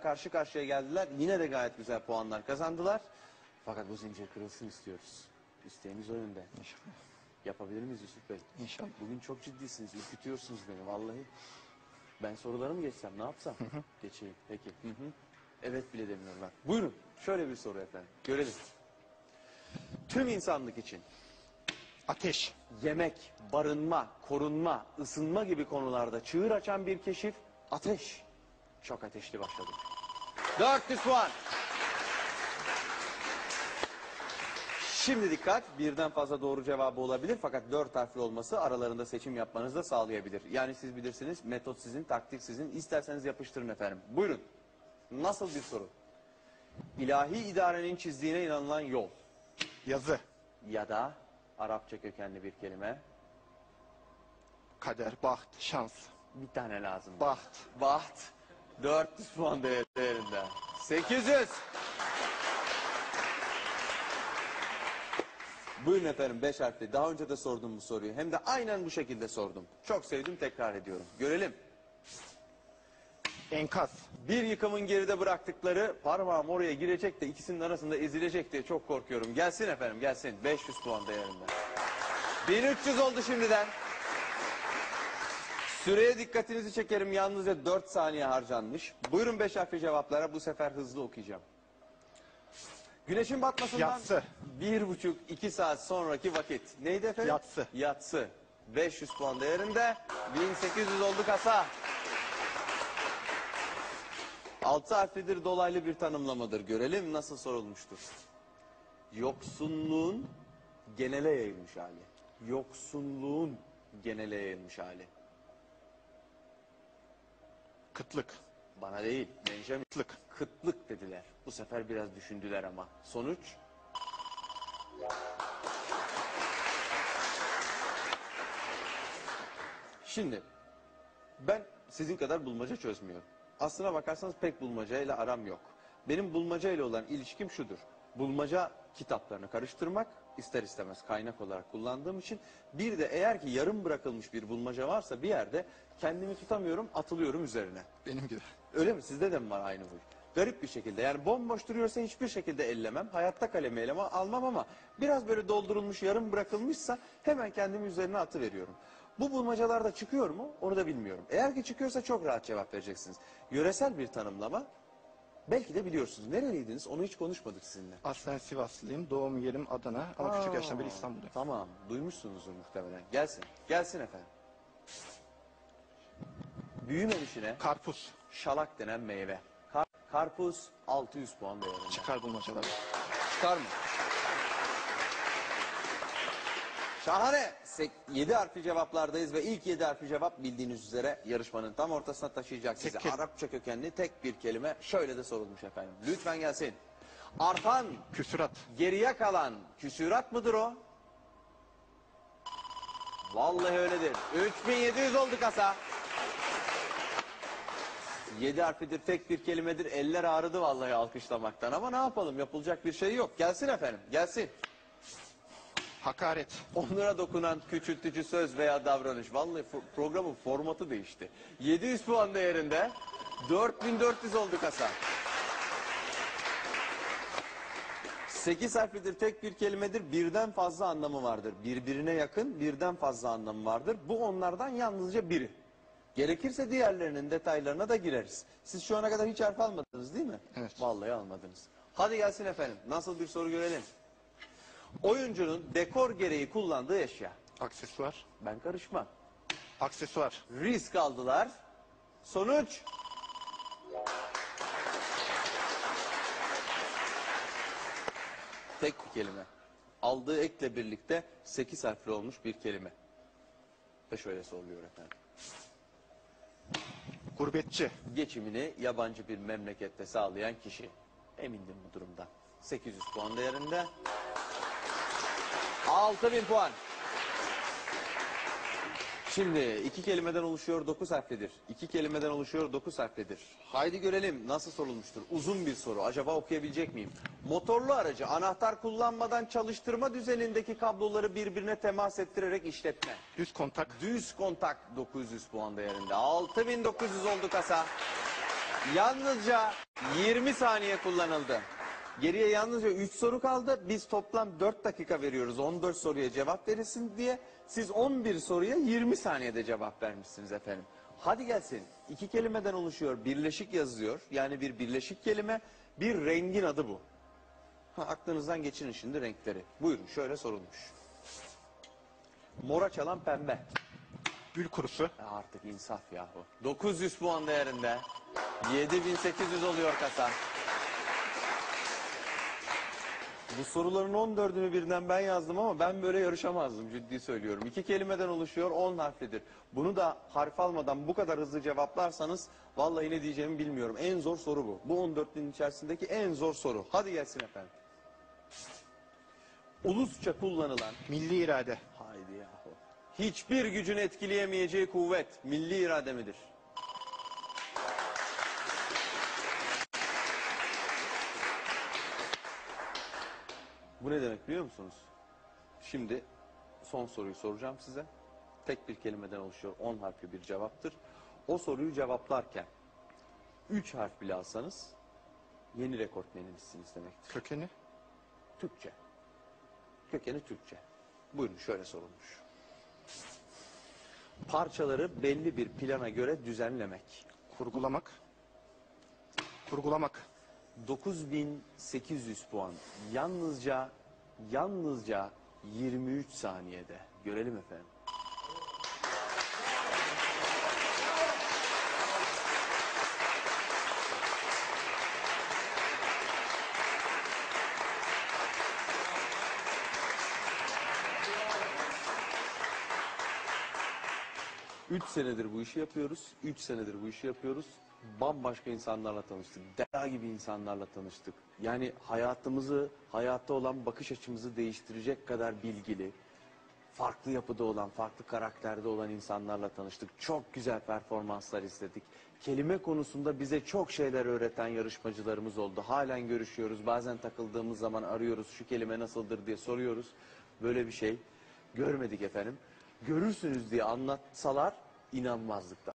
karşı karşıya geldiler. Yine de gayet güzel puanlar kazandılar. Fakat bu zincir kırılsın istiyoruz. İsteğimiz o yönde. İnşallah. Yapabilir miyiz Yusuf Bey? İnşallah. Bugün çok ciddisiniz, ürkütüyorsunuz beni vallahi. Ben soruları mı geçsem, ne yapsam? Geçeyim, peki. Hı hı. Evet bile demiyorlar. Buyurun, şöyle bir soru efendim. Görelim. Tüm insanlık için Ateş. yemek, barınma, korunma, ısınma gibi konularda çığır açan bir keşif ateş. Çok ateşli başladı. 400 puan. Şimdi dikkat, birden fazla doğru cevabı olabilir fakat dört harfli olması aralarında seçim yapmanızı da sağlayabilir. Yani siz bilirsiniz, metot sizin, taktik sizin. İsterseniz yapıştırın efendim. Buyurun. Nasıl bir soru? İlahi idarenin çizdiğine inanılan yol Yazı. ya da Arapça kökenli bir kelime Kader. Baht. Şans. bir tane lazım. Baht. Baht 400 puan değer- değerinde. 800. Buyurun efendim 5 harfli. Daha önce de sordum bu soruyu. Hem de aynen bu şekilde sordum. Çok sevdim tekrar ediyorum. Görelim. Enkaz. Bir yıkımın geride bıraktıkları parmağım oraya girecek de ikisinin arasında ezilecek diye çok korkuyorum. Gelsin efendim gelsin. 500 puan değerinde. 1300 oldu şimdiden. Süreye dikkatinizi çekerim. Yalnızca 4 saniye harcanmış. Buyurun 5 harfli cevaplara. Bu sefer hızlı okuyacağım. Güneşin batmasından Yatsı. bir buçuk iki saat sonraki vakit. Neydi efendim? Yatsı. Yatsı. 500 puan değerinde. 1800 oldu kasa. Altı harflidir dolaylı bir tanımlamadır. Görelim nasıl sorulmuştur. Yoksunluğun genele yayılmış hali. Yoksunluğun genele yayılmış hali. Kıtlık. Bana değil, Benjamin. Kıtlık. Kıtlık dediler. Bu sefer biraz düşündüler ama. Sonuç? Şimdi ben sizin kadar bulmaca çözmüyorum. Aslına bakarsanız pek bulmacayla aram yok. Benim bulmacayla olan ilişkim şudur. Bulmaca kitaplarını karıştırmak ister istemez kaynak olarak kullandığım için bir de eğer ki yarım bırakılmış bir bulmaca varsa bir yerde kendimi tutamıyorum atılıyorum üzerine. Benim gibi. Öyle mi? Sizde de mi var aynı huy? Garip bir şekilde. Yani bomboş duruyorsa hiçbir şekilde ellemem. Hayatta kalemi eleme almam ama biraz böyle doldurulmuş, yarım bırakılmışsa hemen kendimi üzerine atı veriyorum. Bu bulmacalarda çıkıyor mu? Onu da bilmiyorum. Eğer ki çıkıyorsa çok rahat cevap vereceksiniz. Yöresel bir tanımlama. Belki de biliyorsunuz. Nereliydiniz? Onu hiç konuşmadık sizinle. Aslen Sivaslıyım. Doğum yerim Adana. Ama küçük yaştan beri İstanbul'dayım. Tamam. Duymuşsunuzdur muhtemelen. Gelsin. Gelsin efendim. Büyümemişine Karpuz. şalak denen meyve. Kar- karpuz 600 puan değerinde. Çıkar bulmacaları. Çıkar mı? Şahane. 7 harfli cevaplardayız ve ilk 7 harfli cevap bildiğiniz üzere yarışmanın tam ortasına taşıyacak sizi. Tek Arapça kökenli tek bir kelime şöyle de sorulmuş efendim. Lütfen gelsin. Artan, Küsurat. geriye kalan küsürat mıdır o? Vallahi öyledir. 3700 oldu kasa. 7 harfidir, tek bir kelimedir. Eller ağrıdı vallahi alkışlamaktan ama ne yapalım yapılacak bir şey yok. Gelsin efendim, gelsin. Hakaret. Onlara dokunan küçültücü söz veya davranış. Vallahi programın formatı değişti. 700 puan değerinde 4400 oldu kasa. 8 harflidir, tek bir kelimedir, birden fazla anlamı vardır. Birbirine yakın, birden fazla anlamı vardır. Bu onlardan yalnızca biri. Gerekirse diğerlerinin detaylarına da gireriz. Siz şu ana kadar hiç harf almadınız değil mi? Evet. Vallahi almadınız. Hadi gelsin efendim. Nasıl bir soru görelim. Oyuncunun dekor gereği kullandığı eşya. Aksesuar. Ben karışmam. Aksesuar. Risk aldılar. Sonuç? Tek bir kelime. Aldığı ekle birlikte 8 harfli olmuş bir kelime. Ve şöyle soruluyor efendim. Gurbetçi. Geçimini yabancı bir memlekette sağlayan kişi. Emindim bu durumdan. 800 puan değerinde. 6000 puan. Şimdi iki kelimeden oluşuyor dokuz harflidir. İki kelimeden oluşuyor dokuz harflidir. Haydi görelim nasıl sorulmuştur. Uzun bir soru. Acaba okuyabilecek miyim? Motorlu aracı anahtar kullanmadan çalıştırma düzenindeki kabloları birbirine temas ettirerek işletme. Düz kontak. Düz kontak 900 puan değerinde. 6900 oldu kasa. Yalnızca 20 saniye kullanıldı. Geriye yalnızca 3 soru kaldı. Biz toplam 4 dakika veriyoruz 14 soruya cevap verilsin diye. Siz 11 soruya 20 saniyede cevap vermişsiniz efendim. Hadi gelsin. İki kelimeden oluşuyor. Birleşik yazıyor. Yani bir birleşik kelime. Bir rengin adı bu. Ha, aklınızdan geçirin şimdi renkleri. Buyurun şöyle sorulmuş. Mora çalan pembe. Gül kurusu. Ya artık insaf yahu. 900 puan değerinde. 7800 oluyor kasa. Bu soruların 14'ünü birden ben yazdım ama ben böyle yarışamazdım ciddi söylüyorum. İki kelimeden oluşuyor 10 harflidir. Bunu da harf almadan bu kadar hızlı cevaplarsanız vallahi ne diyeceğimi bilmiyorum. En zor soru bu. Bu 14'ün içerisindeki en zor soru. Hadi gelsin efendim. Ulusça kullanılan Milli irade. Haydi yahu. Hiçbir gücün etkileyemeyeceği kuvvet milli irade midir? Bu ne demek biliyor musunuz? Şimdi son soruyu soracağım size. Tek bir kelimeden oluşuyor. 10 harfli bir cevaptır. O soruyu cevaplarken 3 harf bile alsanız yeni rekortmenimizsiniz demektir. Kökeni. Türkçe. Kökeni Türkçe. Buyurun şöyle sorulmuş. Parçaları belli bir plana göre düzenlemek. Kurgulamak. Kurgulamak. 9800 puan. Yalnızca yalnızca 23 saniyede. Görelim efendim. Üç senedir bu işi yapıyoruz. Üç senedir bu işi yapıyoruz. Bambaşka insanlarla tanıştık. Dera gibi insanlarla tanıştık. Yani hayatımızı, hayatta olan bakış açımızı değiştirecek kadar bilgili, farklı yapıda olan, farklı karakterde olan insanlarla tanıştık. Çok güzel performanslar izledik. Kelime konusunda bize çok şeyler öğreten yarışmacılarımız oldu. Halen görüşüyoruz. Bazen takıldığımız zaman arıyoruz. Şu kelime nasıldır diye soruyoruz. Böyle bir şey görmedik efendim. Görürsünüz diye anlatsalar inanmazdık.